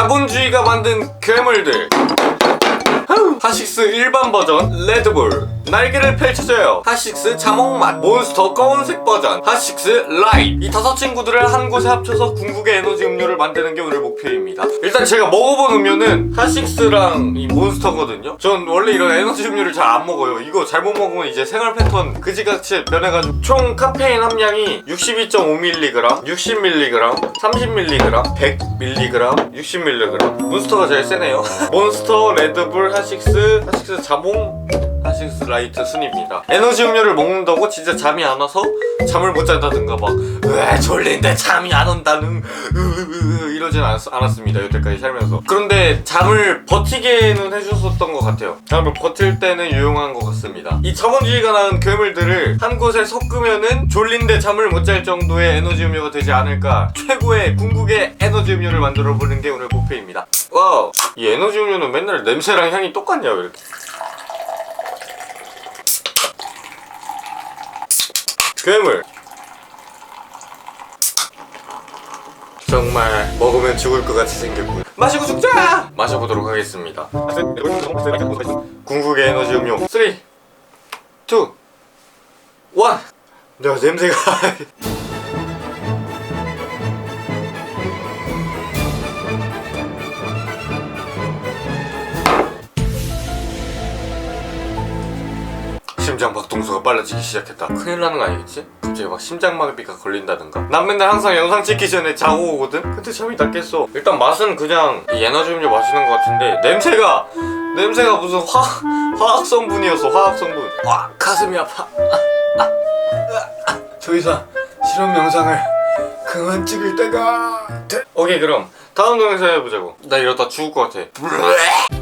자본주의가 만든 괴물들. 하식스 일반 버전 레드불 날개를 펼쳐줘요. 하식스 자몽맛 몬스터 검은색 버전 하식스 라이트. 이 다섯 친구들을 한 곳에 합쳐서 궁극의 에너지 음료를 만드는 게 오늘 목표입니다. 일단 제가 먹어본 음료는 하식스랑 이 몬스터거든요. 전 원래 이런 에너지 음료를 잘 안 먹어요. 이거 잘못 먹으면 이제 생활 패턴 그지같이 변해가지고. 총 카페인 함량이 62.5mg 60mg 30mg 100mg 60mg 몬스터가 제일 세네요. 몬스터 레드불 하식스 하식스 자몽 하식스 라이트 순입니다. 에너지 음료를 먹는다고 진짜 잠이 안 와서 잠을 못 잔다든가 막왜 졸린데 잠이 안 온다는? 이러진 않, 않았습니다. 여태까지 살면서. 그런데 잠을 버티게는 해줬었던 것 같아요. 잠을 버틸 때는 유용한 것 같습니다. 이 자본주의가 낳은 괴물들을 한 곳에 섞으면은 졸린데 잠을 못 잘 정도의 에너지 음료가 되지 않을까. 최고의 궁극의 에너지 음료를 만들어 보는 게 오늘 목표입니다. 와우. 이 에너지 음료는 맨날 냄새랑 향이 똑같냐 왜 이렇게 괴물 정말 먹으면 죽을 것 같이 생겼군 마시고 죽자! 마셔보도록 하겠습니다. 궁극의 에너지 음료. 3 2 1 야, 냄새가 심장 박동수가 빨라지기 시작했다. 큰일 나는 거 아니겠지? 갑자기 막 심장마비가 걸린다든가. 난 맨날 항상 영상 찍기 전에 자고 오거든? 근데 잠이 다 깼어. 일단 맛은 그냥 이 에너지 음료 마시는 것 같은데 냄새가 냄새가 무슨 화, 화학 성분이었어 화학 성분. 와 가슴이 아파. 아, 아, 아, 아. 더 이상 실험 영상을 그만 찍을 때가 돼. 오케이 그럼 다음 동영상 해보자고. 나 이러다 죽을 것 같아.